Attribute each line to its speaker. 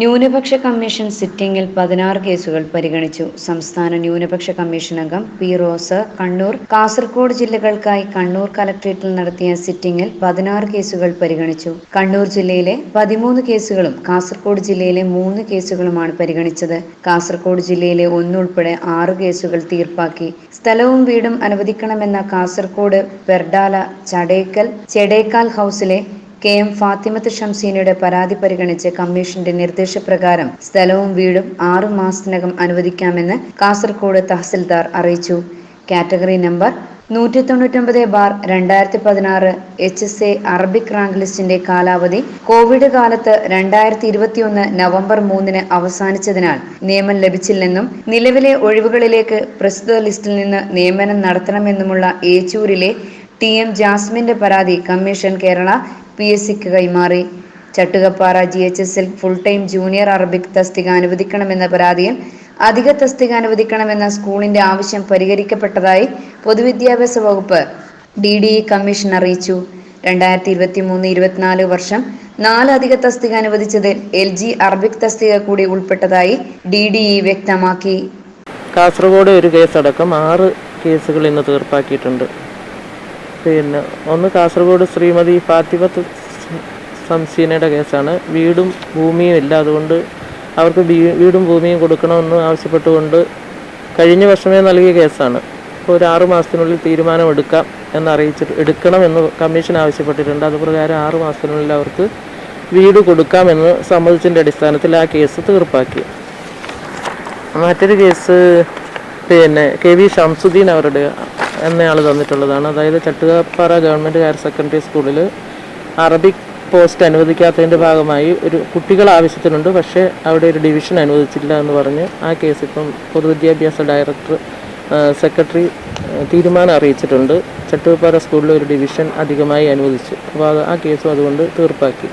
Speaker 1: ന്യൂനപക്ഷ കമ്മീഷൻ സിറ്റിംഗിൽ പതിനാറ് കേസുകൾ പരിഗണിച്ചു. സംസ്ഥാന ന്യൂനപക്ഷ കമ്മീഷൻ അംഗം പി റോസ് കണ്ണൂർ കാസർഗോഡ് ജില്ലകൾക്കായി കണ്ണൂർ കലക്ട്രേറ്റിൽ നടത്തിയ സിറ്റിംഗിൽ പതിനാറ് കേസുകൾ പരിഗണിച്ചു. കണ്ണൂർ ജില്ലയിലെ പതിമൂന്ന് കേസുകളും കാസർഗോഡ് ജില്ലയിലെ മൂന്ന് കേസുകളുമാണ് പരിഗണിച്ചത്. കാസർഗോഡ് ജില്ലയിലെ ഒന്നുൾപ്പെടെ ആറ് കേസുകൾ തീർപ്പാക്കി. സ്ഥലവും വീടും അനുവദിക്കണമെന്ന കാസർഗോഡ് പെർഡാല ചടേക്കൽ ചെടേക്കാൽ ഹൗസിലെ കെ എം ഫാത്തിമത്ത് ഷംസീനയുടെ പരാതി പരിഗണിച്ച് കമ്മീഷന്റെ നിർദ്ദേശപ്രകാരം സ്ഥലവും വീടും ആറു മാസത്തിനകം അനുവദിക്കാമെന്ന് കാസർഗോഡ് തഹസിൽദാർ അറിയിച്ചു. കാറ്റഗറി നമ്പർ നൂറ്റി തൊണ്ണൂറ്റൊമ്പത് ബാർ രണ്ടായിരത്തി പതിനാറ് H S A Arabic rank ലിസ്റ്റിന്റെ കാലാവധി കോവിഡ് കാലത്ത് രണ്ടായിരത്തി ഇരുപത്തിയൊന്ന് നവംബർ മൂന്നിന് അവസാനിച്ചതിനാൽ നിയമനം ലഭിച്ചില്ലെന്നും നിലവിലെ ഒഴിവുകളിലേക്ക് പ്രസ്തുത ലിസ്റ്റിൽ നിന്ന് നിയമനം നടത്തണമെന്നുമുള്ള ഏച്ചൂരിലെ ടി എം ജാസ്മിന്റെ പരാതി കമ്മീഷൻ കേരള പി എസ് സിക്ക് കൈമാറി. Chattukappara G H S L full time junior Arabic തസ്തിക അനുവദിക്കണമെന്ന പരാതിയിൽ അധിക തസ്തിക അനുവദിക്കണമെന്ന സ്കൂളിന്റെ ആവശ്യം പരിഹരിക്കപ്പെട്ടതായി പൊതുവിദ്യാഭ്യാസ വകുപ്പ് ഡി ഡി ഇ കമ്മീഷൻ അറിയിച്ചു. രണ്ടായിരത്തി ഇരുപത്തി മൂന്ന് ഇരുപത്തിനാല് വർഷം നാല് അധിക തസ്തിക അനുവദിച്ചതിൽ എൽ ജി അറബിക് തസ്തിക കൂടി ഉൾപ്പെട്ടതായി ഡി ഡി ഇ വ്യക്തമാക്കി.
Speaker 2: കാസർഗോഡ് ഒരു കേസടക്കം ആറ് കേസുകൾ ഇന്ന് തീർപ്പാക്കിയിട്ടുണ്ട്. പിന്നെ ഒന്ന് കാസർഗോഡ് ശ്രീമതി ഫാത്തിമത്ത് സംസീനയുടെ കേസാണ്. വീടും ഭൂമിയും ഇല്ല. അതുകൊണ്ട് അവർക്ക് വീടും ഭൂമിയും കൊടുക്കണമെന്ന് ആവശ്യപ്പെട്ടുകൊണ്ട് കഴിഞ്ഞ വർഷമേ നൽകിയ കേസാണ്. ഇപ്പോൾ ഒരു ആറു മാസത്തിനുള്ളിൽ തീരുമാനം എടുക്കാം എന്ന് അറിയിച്ചിട്ട് എടുക്കണമെന്ന് കമ്മീഷൻ ആവശ്യപ്പെട്ടിട്ടുണ്ട്. അതുപ്രകാരം ആറു മാസത്തിനുള്ളിൽ അവർക്ക് വീട് കൊടുക്കാമെന്ന് സമ്മതിച്ചതിന്റെ അടിസ്ഥാനത്തിൽ ആ കേസ് തീർപ്പാക്കി. മറ്റൊരു കേസ് പിന്നെ കെ വി ഷംസുദ്ദീൻ അവരുടെ എന്നയാൾ തന്നിട്ടുള്ളതാണ്. അതായത് ചട്ടുകപ്പാറ ഗവൺമെന്റ് ഹയർ സെക്കൻഡറി സ്കൂളിൽ അറബിക് പോസ്റ്റ് അനുവദിക്കാത്തതിന്റെ ഭാഗമായി ഒരു കുട്ടികൾ ആവശ്യത്തിനുണ്ട്. പക്ഷേ അവിടെ ഒരു ഡിവിഷൻ അനുവദിച്ചില്ല എന്ന് പറഞ്ഞ് ആ കേസ് ഇപ്പം പൊതുവിദ്യാഭ്യാസ ഡയറക്ടർ സെക്രട്ടറി തീരുമാനം അറിയിച്ചിട്ടുണ്ട്. ചട്ടുകപ്പാറ സ്കൂളിൽ ഒരു ഡിവിഷൻ അധികമായി അനുവദിച്ചു. അപ്പോൾ ആ കേസും അതുകൊണ്ട് തീർപ്പാക്കി.